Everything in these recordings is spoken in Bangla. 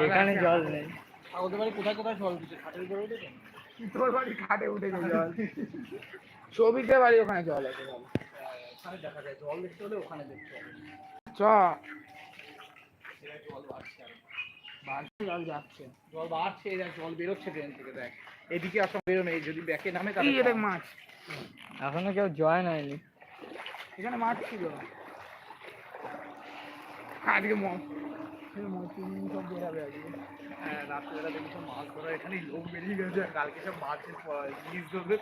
এখানে জল নেই। ওদের বাড়ি কোথায় কোথায় জল দিচ্ছে? খাটের উপরে উঠেছে? তোর বাড়ি খাটে উঠেছে জল। সবিতে বাড়ি ওখানে জল আছে ওখানে দেখা যায় জল দেখতে হলে ওখানে দেখতে হবে। চ। জল বাড়ছে বাড়ছে জল যাচ্ছে। জল বাড়ছে এই দেখ জল বেরোচ্ছে ট্রেন থেকে দেখ। এদিকে আসলে বেরোনো এই যদি ব্যাকে নামে তাহলে এটা মাছ। এখনও কেউ জয়েন হয়নি এখানে মাছ ছিল। আজকে ম- ম- চিংড়ি সব বেরাবে আজকে হ্যাঁ রাত্রেবেলা দেখি সব মাছ ধরা এখানে লোক বেরিয়ে গেছে কালকে সব মাছের ধরবে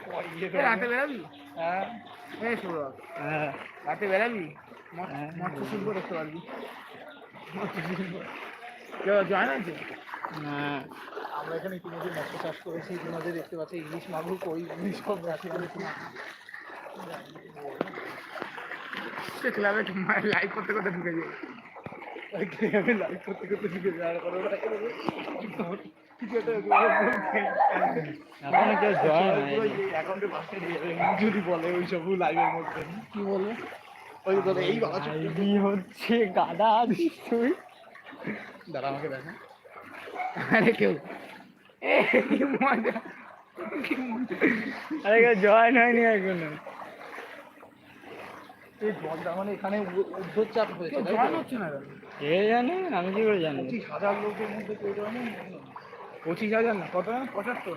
রাতে বেরাবি হ্যাঁ। এই সৌরভ হ্যাঁ। রাতে বেরাবি হ্যাঁ। মৎস্য শিল্প দেখতে পারবি। মৎস্য শিল্প কেউ জয়েন আছে না। আমরা এখানে ইতিমধ্যে মৎস্য চাষ করেছি ইতিমধ্যে দেখতে পাচ্ছি ইলিশ মাগুর কই ইলিশ সব আছে সে ক্লাবে লাইভ করতে করতে ঢুকে যায় আমি লাইভ করতে করতে যাওয়ার যদি বলে ওই সব লাইভের মধ্যে কি বলব ওই বলে এই বাবা হচ্ছে গাদা আছিস তুই দাঁড়া আমাকে দেখা আরে কেউ মজা আরে জয়েন হয়নি এখনও এই জলটা মানে এখানে উ- হয়েছে তাই জয়েন তো? হচ্ছে না কে জানে আমি কি করে জানব? পঁচিশ হাজার লোকের মধ্যে কেউ জানে পঁচিশ হাজার না কত? পঁচাত্তর।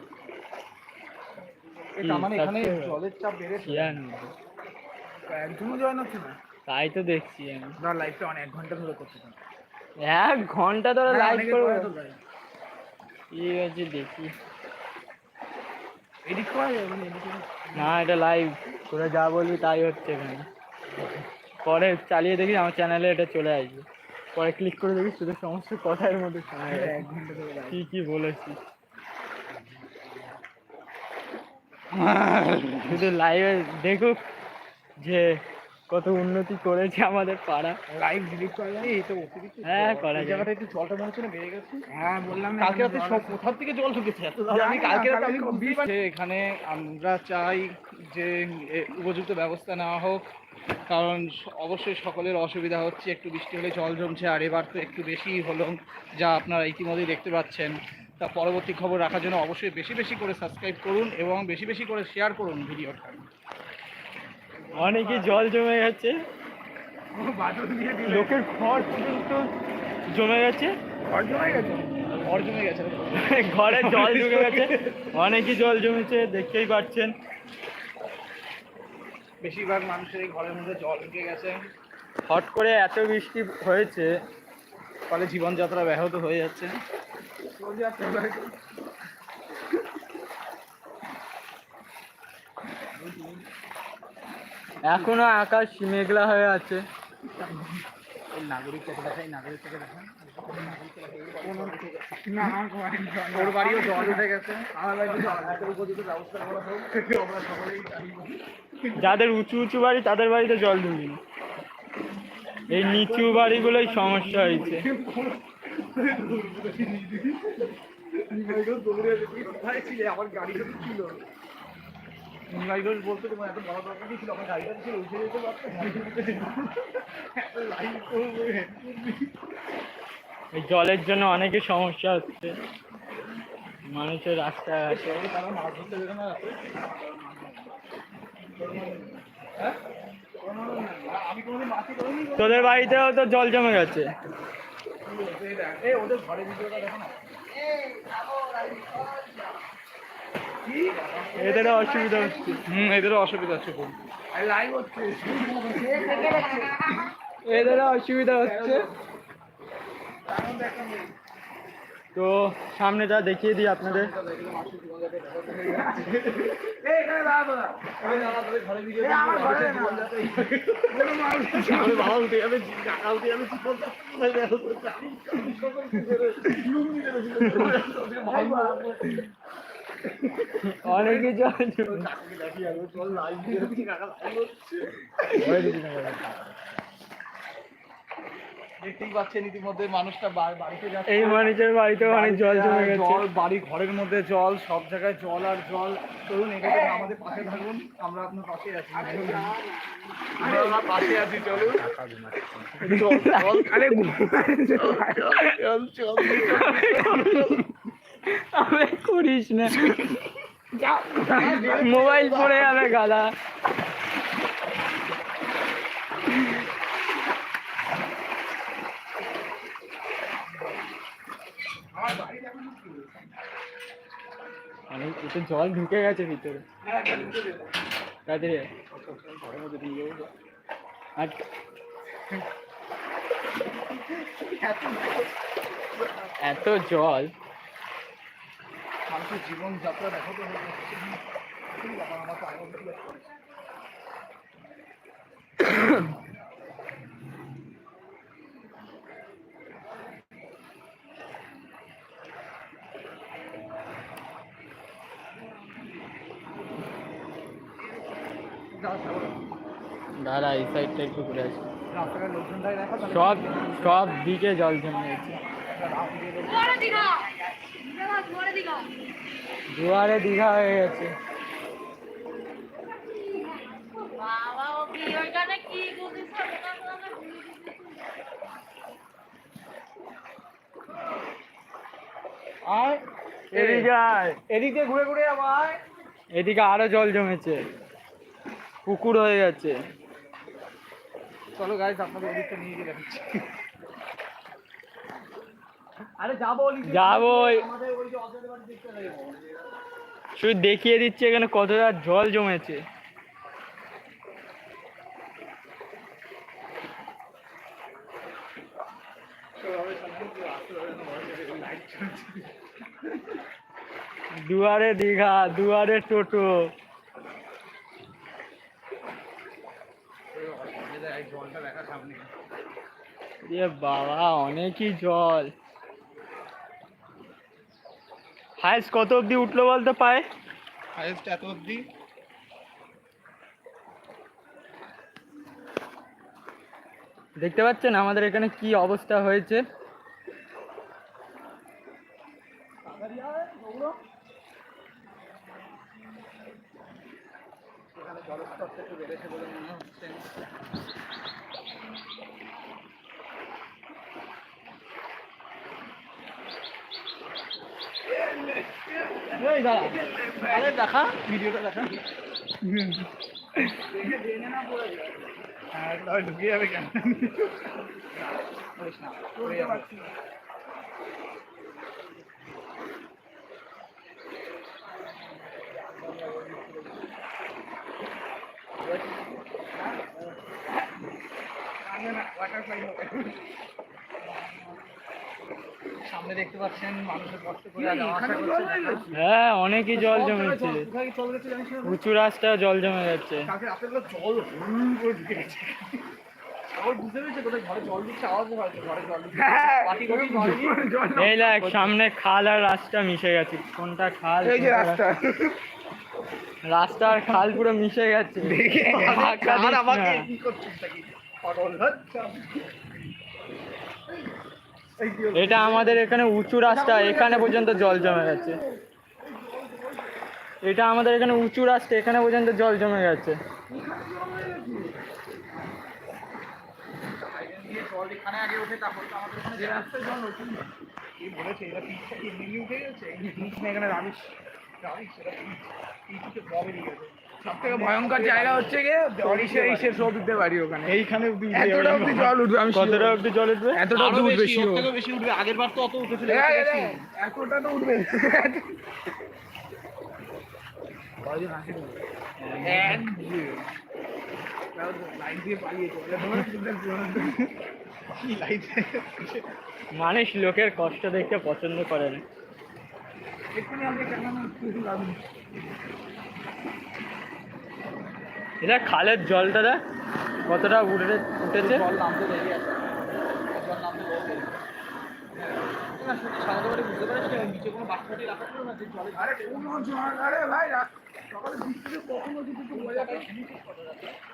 তার মানে এখানে জলের চাপ বেড়েছে। জানি? একজনও জয়েন হচ্ছে না? তাই তো দেখছি আমি। ধর লাইভটা অনেক এক ঘণ্টা ধরে করতে থাক। এক ঘণ্টা ধরে লাইভ করব। ঠিক আছে দেখি। এডিট করা যাবে মানে এডিট না এটা লাইভ তোরা যা বলবি তাই হচ্ছে এখানে। পরে চালিয়ে দেখি আমার চ্যানেলে এটা চলে আসবে। পরে ক্লিক করে দেখি শুধু সমস্ত কথার মধ্যে শোনা live। কি কি বলেছি? শুধু লাইভে দেখুক যে কত উন্নতি করেছে আমাদের পাড়া। লাইভ ডিলিট করা যাবে এই তো হ্যাঁ। করা এই যায়। জায়গাটা একটু জলটা মনে হচ্ছে না বেড়ে গেছে? হ্যাঁ বললাম না কালকে রাতে সব। কোথার থেকে জল ঢুকেছে? এত আমি কালকে রাতে আমি এখানে আমরা চাই যে উপযুক্ত ব্যবস্থা নেওয়া হোক। কারণ অবশ্যই সকলের অসুবিধা হচ্ছে একটু বৃষ্টি হলে জল জমছে আর এবার তো একটু বেশি হলো যা আপনারা ইতিমধ্যেই দেখতে পাচ্ছেন। তা পরবর্তী খবর রাখার জন্য অবশ্যই বেশি বেশি করে সাবস্ক্রাইব করুন এবং বেশি বেশি করে শেয়ার করুন ভিডিওটা। অনেকে জল জমে গেছে। লোকের ঘর পর্যন্ত জমে গেছে। ঘর জমে গেছে? ঘর জমে গেছে। ঘরে জল জমে গেছে। অনেকই জল জমেছে দেখতেই পাচ্ছেন। বেশিরভাগ মানুষের এই ঘরের মধ্যে জল ঢুকে গেছে। হট করে এত বৃষ্টি হয়েছে ফলে জীবনযাত্রা ব্যাহত হয়ে যাচ্ছে। এখনও আকাশ মেঘলা হয়ে আছে। নাগরিক কত দেখাই নাগরিক থেকে দেখান জল বাড়িও জল উঠে গেছে আমার বাড়িতে জল আছে। একটা উপযুক্ত ব্যবস্থা করা হোক আমরা সকলেই যাদের উঁচু উঁচু বাড়ি তাদের বাড়িতে জল ঢুকি এই নিচু বাড়িগুলোই সমস্যা হয়েছে? আমার গাড়িটা ছিল বলতে তোমার এত বড় দরকার ছিল আমার গাড়িটা ছিল উঠে যেতে পারতো লাইন করব এই জলের জন্য অনেকের সমস্যা হচ্ছে। মানুষের রাস্তাঘাটে তোদের বাড়িতেও তো জল জমে গেছে। এই ওদের ঘরে ভিডিওটা দেখো না এদেরও অসুবিধা হচ্ছে। হুম এদেরও অসুবিধা আছে খুব। হচ্ছে। এদেরও অসুবিধা হচ্ছে। তো সামনে যা দেখিয়ে দিই আপনাদের। অনেকে জমে দেখতেই পাচ্ছেন ইতিমধ্যে মানুষটা বাড়িতে যাচ্ছে। এই মানুষের বাড়িতেও অনেক জল জমে গেছে। জল বাড়ি ঘরের মধ্যে জল সব জায়গায় জল আর জল। চলুন এখানে আমাদের পাশে থাকুন। আমরা আপনার পাশে আছি। আমরা পাশে আছি চলুন। জল জল আরে জল জল আমি করিস না। মোবাইল পড়ে যাবে গাদা। অনেক জল ঢুকে গেছে ভিতরে। তাড়াতাড়ি আয়। আর এত জল। জীবনযাত্রা দেখো তো হয়ে আমার তো আগে থেকে করেছে। যাও, যাও। দাঁড়া এই সাইডটা একটু ঘুরে আসি। সব সব দিকে জল জমে গেছে। দুয়ারে দীঘা হয়ে গেছে। আয়। এদিকে ঘুরে ঘুরে আবার এদিকে আরও জল জমেছে। পুকুর হয়ে গেছে। চলো গাইজ আপনাদের ওদিকটা নিয়ে গিয়ে দেখাচ্ছি। আরে যাব যাব আমাদের ওই যে অজয় বাড়ি দেখতে যাব। শুধু দেখিয়ে দিচ্ছে এখানে কতটা জল জমেছে। দুয়ারে দীঘা দুয়ারে টোটো জলটা দেখা সামনে এ বাবা অনেকই জল। হাইস্ট কত অবধি উঠল বলতে পায়? হাইস্ট এত অবধি। দেখতে পাচ্ছেন আমাদের এখানে কি অবস্থা হয়েছে এখানে জলস্তরটা একটু বেড়েছে বলে মনে হচ্ছে এই দাঁড়া আরে দেখা ভিডিওটা দেখা হ্যাঁ তাহলে ঢুকে যাবে কেন। সামনে দেখতে পাচ্ছেন মানুষের কষ্ট করে। হ্যাঁ অনেকই জল জমেছে উঁচু রাস্তা জল জমে যাচ্ছে জল ঢুকে গেছে এই দেখ সামনে খাল আর রাস্তা মিশে গেছে কোনটা খাল এই যে রাস্তা। রাস্তা। আর খাল পুরো মিশে গেছে। আর আমাকে কি করছিস এই হলো? এটা আমাদের এখানে উঁচু রাস্তা এখানে পর্যন্ত জল জমে গেছে। এটা আমাদের এখানে উঁচু রাস্তা এখানে পর্যন্ত জল জমে গেছে। দিয়ে আগে ওঠে তারপর তো আমাদের এখানে যে জল ওঠে কি বলেছে এটা পিচটা কি এমনি উঠে গেছে? পিচ না এখানে রাবিশ রাবিশ এটা পিচ পিচকে ববে দিয়ে গেছে। সব থেকে ভয়ঙ্কর জায়গা হচ্ছে গিয়ে অরিশে ইসের সব উঠতে পারি ওখানে। এইখানে এতটা অব্দি জল উঠবে আমি কতটা। অব্দি জল উঠবে? এতটা উঠবে বেশি ওর বেশি উঠবে আগের বার তো অত উঠেছিল এই, এই, এই, বেশি। এতটা তো উঠবে। কয়জন আসে নি? এক যে। তাও দিয়ে পালিয়ে মানুষ লোকের কষ্ট দেখতে পছন্দ করে না এক্ষুনি আমাকে কেমন লাভ নেই। এটা খালের জলটা দেখ, কতটা উঠে, উঠেছে জল জল জলে জল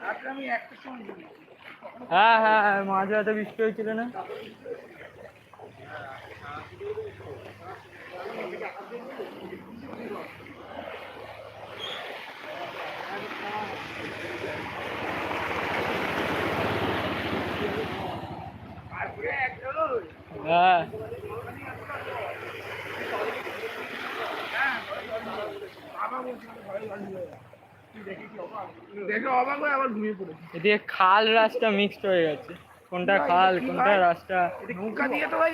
একটু আমি একটার সময় হ্যাঁ হ্যাঁ হ্যাঁ মাঝ রাতে বৃষ্টি হয়েছিল না? হ্যাঁ। অবাক আবার ঘুমিয়ে পড়েছি। এদিকে খাল রাস্তা মিক্সড হয়ে গেছে। কোনটা খাল কোনটা রাস্তা? নৌকা দিয়ে তো ভাই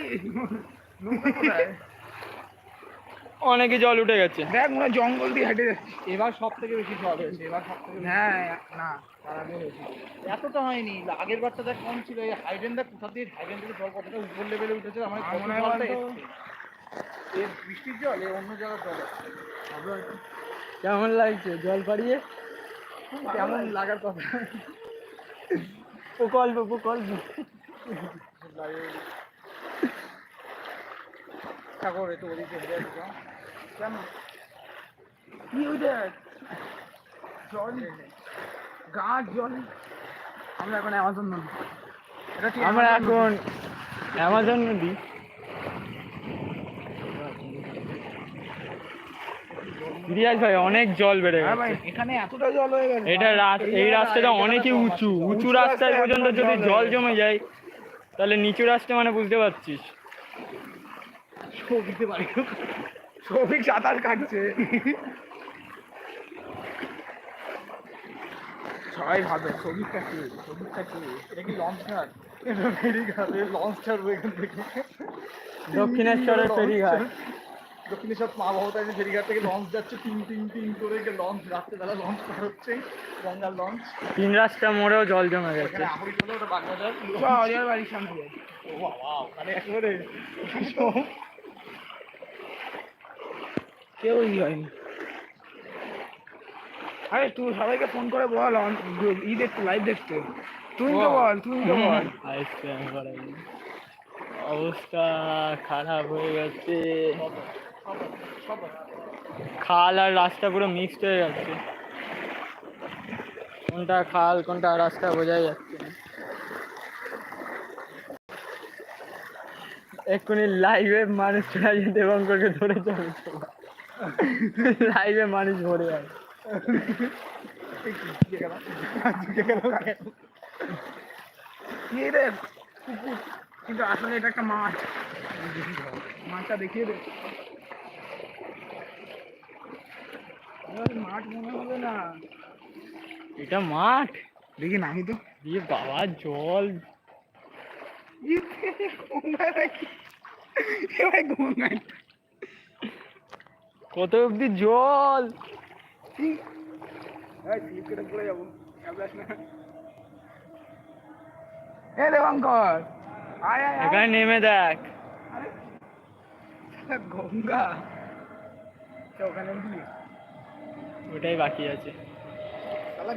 অনেকে জল উঠে গেছে। দেখ মনে জঙ্গল দিয়ে হেঁটে যাচ্ছি। এবার সব থেকে বেশি জল হয়েছে এবার সব থেকে হ্যাঁ না তার আগে এতটা হয়নি আগের বারটা দেখ কম ছিল এই হাইডেনটা কোথা দিয়ে হাইডেন থেকে জল কতটা উপর লেভেলে উঠেছে আমার মনে হয় বৃষ্টির জল এ অন্য জায়গার জল কেমন লাগছে? জল পাড়িয়ে? কেমন লাগার কথা? প্রকল্প প্রকল্প ঠাকুর একটু ওদিকে। কেন কি ওই দেখ জল? গাছ জল? আমরা এখন অ্যামাজন নদী। আমরা এখন অ্যামাজন নদী। রিয়াজ ভাই অনেক জল বেড়ে হ্যাঁ গেছে। এখানে এতটা জল হয়ে গেছে। এটা রাত- এই রাস্তাটা অনেকই উঁচু। উঁচু রাস্তায় পর্যন্ত যদি জল জমে যায় তাহলে নিচু রাস্তা মানে বুঝতে পারছিস। সৌভিক সাঁতার কাটছে। সবাই ভাবে সৌভিকটা কে সৌভিকটা কে এটা কি লঞ্চ ঘাট এটা লঞ্চ দক্ষিণেশ্বরের দক্ষিণেশ্বর মা ভবতারিণী ফেরিঘাট থেকে লঞ্চ যাচ্ছে তিন তিন তিন করে লঞ্চ রাত্রেবেলা লঞ্চ পার হচ্ছে গঙ্গার লঞ্চ তিন রাস্তা মোড়েও জল জমে গেছে। আহরি চলে ওটা বাগবাজার অজয়ের বাড়ির সামনে। ও বাবা ওখানে একেবারে কেউই হয়নি। আরে তুই সবাইকে ফোন করে বল ই দেখতে লাইভ দেখতে। তুই তো বল তুই তো বল। আইসক্রিম অবস্থা খারাপ হয়ে গেছে। খাল আর রাস্তা পুরো মিক্সড হয়ে যাচ্ছে। কোনটা খাল, কোনটা রাস্তা বোঝাই যাচ্ছে এক্ষুনি লাইভে মানুষ চলে আসে দেবঙ্করকে ধরে যাবে লাইভে মানুষ ভরে কুকুর। কিন্তু আসলে এটা একটা মাছ। মাছটা দেখিয়ে দে এবার মাঠ মনে হবে না এটা মাঠ দেখি নামি তো দিয়ে বাবা জল গঙ্গায় নাকি এবার গঙ্গায় কত অব্দি জল এই স্লিপ কেটে পড়ে যাব ক্যাবলাস না এ দেবাঙ্কর আয় আয় আয় এখানে নেমে দেখ আরে শালা গঙ্গা তো ওখানে কি ওটাই বাকি আছে। শালা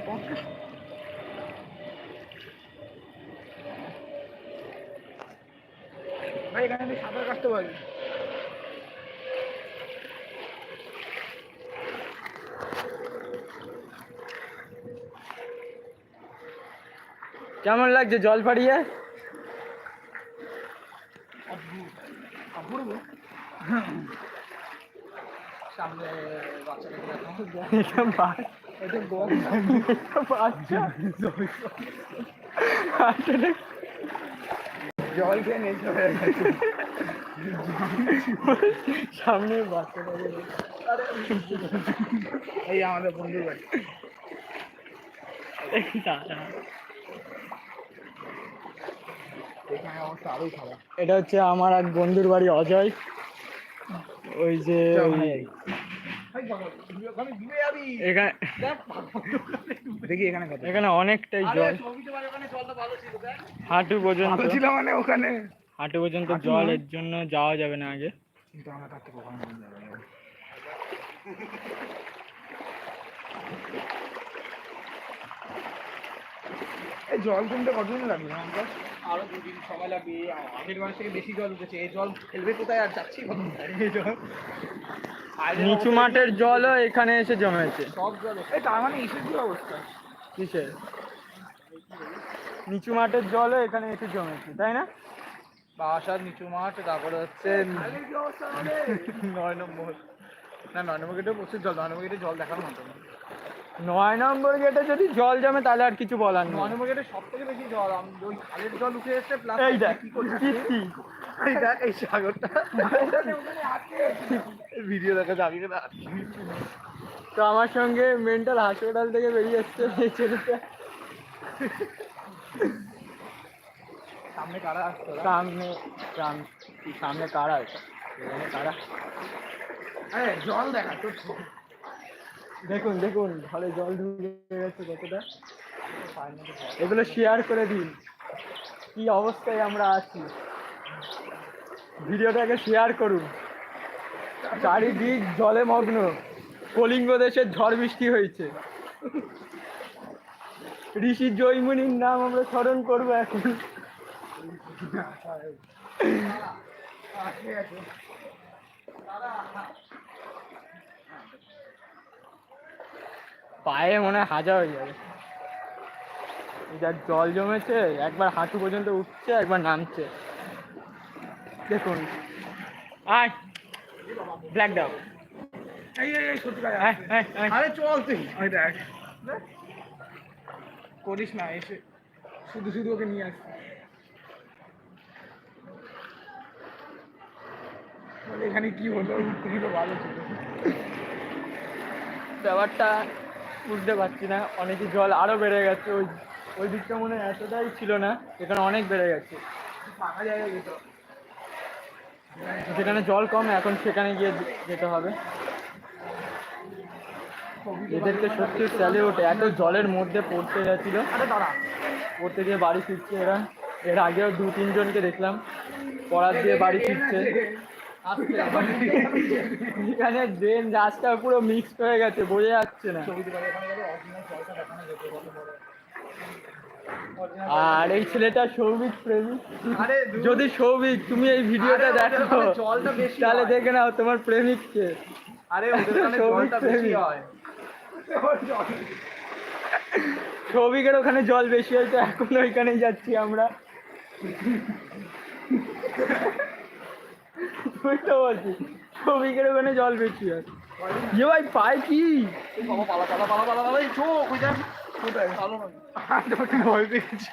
ভাই এখানে তুই সাঁতার কাটতে পারবি? কেমন লাগছে জল পাড়িয়ে? অপূর্ব সামনে বাচ্চাটাকে দেখো এটা বা- এটা গঙ্গা এটা বাচ্চা জল খেয়ে সামনে বাচ্চাটাকে এই আমাদের বাড়ি। খারাপ এটা হচ্ছে আমার এক বন্ধুর বাড়ি অজয়। ওই যে ওই- ওখানে ডুবে যাবি এখানে দেখ দেখি এখানে কত। এখানে অনেকটাই জল। ছবি তোমার ওখানে জলটা ভালো ছিল দেখ। হাঁটু পর্যন্ত ছিল মানে ওখানে। হাঁটু পর্যন্ত হাঁটু জল এর জন্য যাওয়া যাবে না আগে। আমরা জল কিনতে কতদিন লাগবে? আমাকে আরও দুদিন সময় লাগবে। আগের মাস থেকে বেশি জল উঠেছে। এই জল ফেলবে কোথায় আর যাচ্ছি কোথায় এই জল। নিচু মাঠের? জলও এখানে এসে জমেছে। সব জল এই তার মানে ইসের কি অবস্থা? কিসের? নিচু মাঠের জলও এখানে এসে জমেছে তাই না? বাসার নিচু মাঠ তারপরে হচ্ছে নয় নম্বর। না নয় নম্বর গেটে প্রচুর জল নয় নম্বর গেটে জল দেখার মতো না। নয় নম্বর গেটে যদি জল জমে তাহলে আর কিছু বলার নয় নম্বর গেটে সব থেকে বেশি জল ওই খালের জল উঠে এসছে প্লাস এই দেখ কি করছে? এই দেখ এই সাগরটা। ভিডিও দেখা যাবি না তো আমার সঙ্গে মেন্টাল হাসপাতাল থেকে বেরিয়ে এসছে এই ছেলেটা। সামনে কারা আসতো সামনে সামনে কারা আছে? কারা? জল দেখা তো দেখুন দেখুন, ঘরে জল ঢুকে গেছে কতটা। এগুলো শেয়ার করে দিন, কি অবস্থায় আমরা আছি। ভিডিওটাকে শেয়ার করুন। চারিদিক জলে মগ্ন, কলিঙ্গ দেশের ঝড় বৃষ্টি হয়েছে। ঋষি জৈমুনির নাম আমরা স্মরণ করব এখন। পায়ে মনে হয় হাজা হয়ে যাবে। এই যা জল জমেছে একবার হাঁটু পর্যন্ত উঠছে একবার নামছে। দেখুন। আয়। ব্ল্যাক আয় আরে চল তুই। দেখ। করিস না এসে শুধু শুধু ওকে নিয়ে আসছি বলে এখানে কি হলো? ভালো ছিল। ব্যাপারটা বুঝতে পারছি না। অনেকই জল আরও বেড়ে গেছে। ওই ওই দিকটা মনে হয় এতটাই ছিল না এখানে অনেক বেড়ে গেছে। ফাঁকা জায়গা যেত। যেখানে জল কম এখন সেখানে গিয়ে যেতে হবে। এদেরকে সত্যি স্যালিউট এত জলের মধ্যে পড়তে গেছিল। পড়তে গিয়ে বাড়ি ফিরছে এরা। এর আগেও দু তিনজনকে দেখলাম। পড়ার দিয়ে বাড়ি ফিরছে। এখানে ড্রেন রাস্তা পুরো মিক্সড হয়ে গেছে বোঝা যাচ্ছে না। আর এই ছেলেটা সৌভিক প্রেমিক যদি সৌভিক তুমি এই ভিডিওটা দেখো তাহলে দেখে নাও তোমার প্রেমিককে। আরে সৌভিক জলটা বেশি প্রেমী। হয়। সৌভিকের ওখানে জল বেশি হয়তো এখন ওইখানেই যাচ্ছি আমরা। তুই তো বলছি সৌভিকের ওখানে জল বেশি হয়। ইয়ে ভাই পায় কি? পালা পালা পালা পালা পালা চোখ ওই দেখ কোথায় ভালো না তোমাকে ভয় পেয়েছি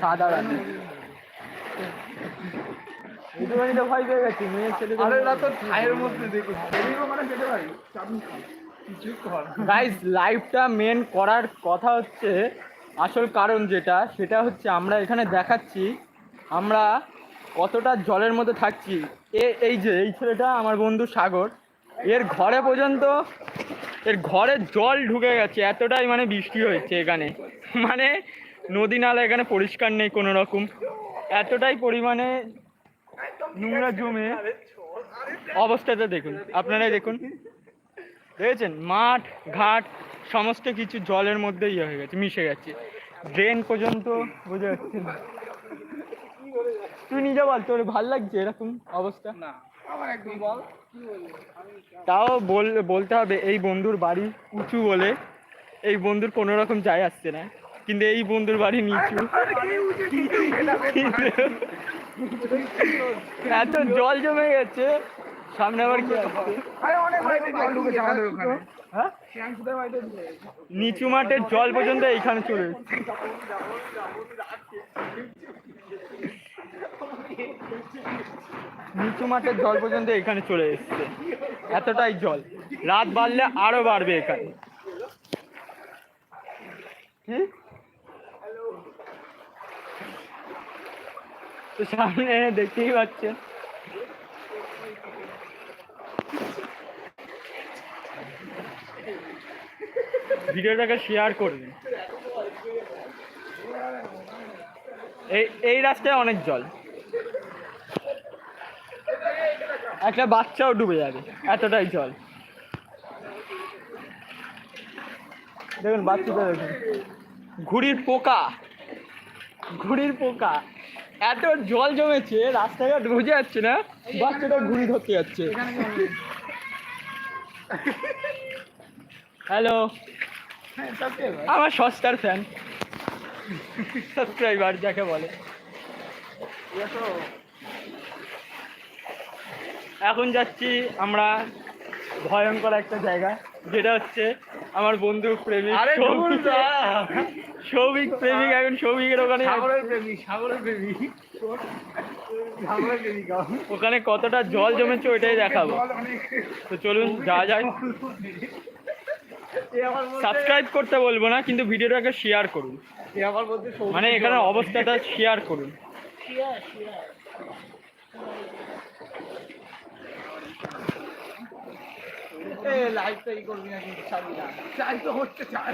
সাদা রান্না তো ভয় পেয়ে গেছি মেয়ের ছেলে আরে না তো ছায়ের মধ্যে দেখো। এদিকে যেতে পারি চাবি খাও। কিছু কর গাইস লাইভটা মেন করার কথা হচ্ছে আসল কারণ যেটা সেটা হচ্ছে আমরা এখানে দেখাচ্ছি আমরা কতটা জলের মধ্যে থাকছি। এ, এই যে, এই ছেলেটা আমার বন্ধু সাগর। এর ঘরে পর্যন্ত, এর ঘরে জল ঢুকে গেছে, এতটাই মানে বৃষ্টি হয়েছে এখানে। মানে নদী নালা এখানে পরিষ্কার নেই কোনো রকম এতটাই পরিমাণে নোংরা জমে। অবস্থাটা দেখুন, আপনারাই দেখুন। দেখেছেন? মাঠ, ঘাট, সমস্ত কিছু জলের মধ্যে ইয়ে হয়ে গেছে, মিশে গেছে। ড্রেন পর্যন্ত বোঝা যাচ্ছে না। তুই নিজে বল তোর ভালো লাগছে এরকম অবস্থা? না। আমার একদম বল। তাও বল বলতে হবে এই বন্ধুর বাড়ি উঁচু বলে এই বন্ধুর কোনো রকম যায় আসছে না। কিন্তু এই বন্ধুর বাড়ি নিচু। এত জল জমে গেছে সামনে আবার কি হ্যাঁ। নিচু মাঠের জল পর্যন্ত এইখানে চলে নিচু মাঠের জল পর্যন্ত এখানে চলে এসছে। এতটাই জল। রাত বাড়লে আরও বাড়বে এখানে। তো সামনে দেখতেই পাচ্ছেন। ভিডিওটাকে শেয়ার করবেন এই এই রাস্তায় অনেক জল। একটা বাচ্চাও ডুবে যাবে। এতটাই জল। দেখুন বাচ্চাটা দেখুন। ঘুড়ির পোকা। ঘুড়ির পোকা। এত জল জমেছে রাস্তাঘাট বুঝে যাচ্ছে না। বাচ্চাটা ঘুড়ি ধরতে যাচ্ছে। হ্যালো। হ্যাঁ। আমার সস্তার ফ্যান সাবস্ক্রাইবার যাকে বলে। এখন যাচ্ছি আমরা ভয়ঙ্কর একটা জায়গা যেটা হচ্ছে আমার বন্ধু প্রেমিক আরে সৌভিক। প্রেমিক এখন সৌভিকের ওখানে ওখানে কতটা জল জমেছে ওইটাই দেখাবো। তো চলুন যা যায় সাবস্ক্রাইব করতে বলব না কিন্তু ভিডিওটাকে শেয়ার করুন। মানে এখানে অবস্থাটা শেয়ার করুন। এ লাইভটা ই করবি না কিন্তু ছাড়বি না। চাই তো হচ্ছে চাই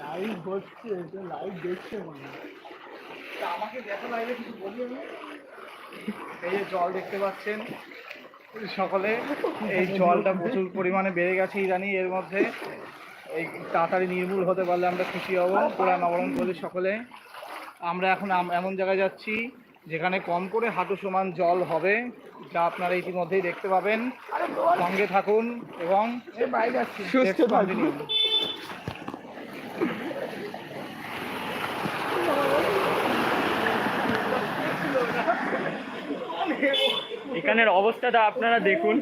লাইভ হচ্ছে লাইভ দেখছে মানে তা আমাকে দেখো লাইভে কিছু বলি আমি এই যে জল দেখতে পাচ্ছেন সকলে এই জলটা প্রচুর পরিমাণে বেড়ে গেছে ইদানি এর মধ্যে। এই তাড়াতাড়ি নির্মূল হতে পারলে আমরা খুশি হব পুরা নবরণ করে সকলে। আমরা এখন এমন জায়গায় যাচ্ছি যেখানে কম করে হাঁটু সমান জল হবে যা আপনারা ইতিমধ্যেই দেখতে পাবেন সঙ্গে থাকুন এবং সুস্থ থাকুন. এখানের অবস্থাটা আপনারা দেখুন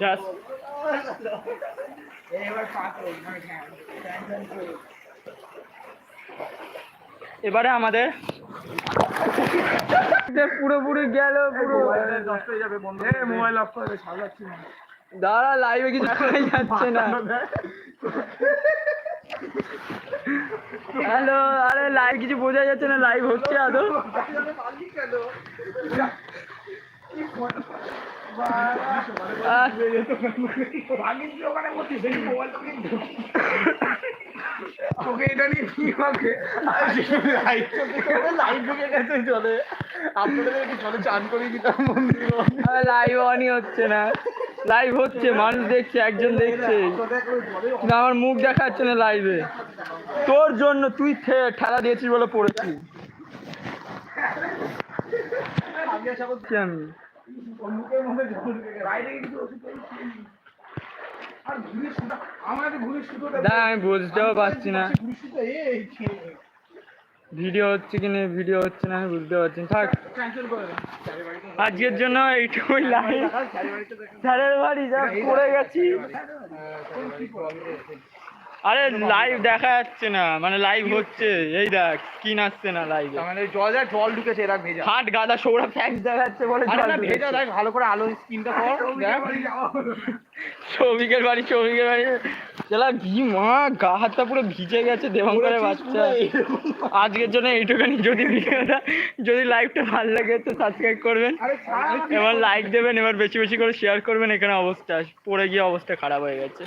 জাস্ট এবারে আমাদের পুরোপুরি গেল পুরো নষ্ট হয়ে যাবে বন্ধ মোবাইল অফ করে সামলাচ্ছি দাঁড়া লাইভে কিছু দেখাই যাচ্ছে না। হ্যালো আরে লাইভ কিছু বোঝা যাচ্ছে না লাইভ হচ্ছে আদৌ। আহ, তোকে এটা নিয়ে কি হবে? লাইভ ঢুকে গেছে জলে আপনাদের একটু জলে চান করে দিতাম মন্দির লাইভ অনই হচ্ছে না। লাইভ হচ্ছে মানুষ দেখছে একজন দেখছে। কিন্তু আমার মুখ দেখা যাচ্ছে না লাইভে তোর জন্য তুই ঠেলা দিয়েছিস বলে পড়েছি। আমি। দা আমি বুঝতেও পারছি না ভিডিও হচ্ছে কি না ভিডিও হচ্ছে না আমি বুঝতে পারছি না থাক আজকের জন্য এইটুকুই দেখো স্যারের বাড়ি যা পড়ে গেছি আরে লাইভ দেখা যাচ্ছে না মানে লাইভ হচ্ছে। এই দেখ কি নাচছে না লাইভে মানে জল যা জল ঢুকেছে এরা ভেজা। হাট গাদা সৌরভ ফ্যাক্স দেখাচ্ছে বলে জল না ভেজা দেখ ভালো করে আলো স্ক্রিনটা কর দেখ। সৌভিকের বাড়ি সৌভিকের বাড়ি চলা ভি মা গা হাতটা পুরো ভিজে গেছে দেবঙ্করের বাচ্চা। আজকের জন্য এইটুখানি যদি ভিডিওটা যদি লাইভটা ভালো লাগে তো সাবস্ক্রাইব করবেন। আরে এবার লাইক দেবেন এবার বেশি বেশি করে শেয়ার করবেন এখানে অবস্থা পড়ে গিয়ে অবস্থা খারাপ হয়ে গেছে।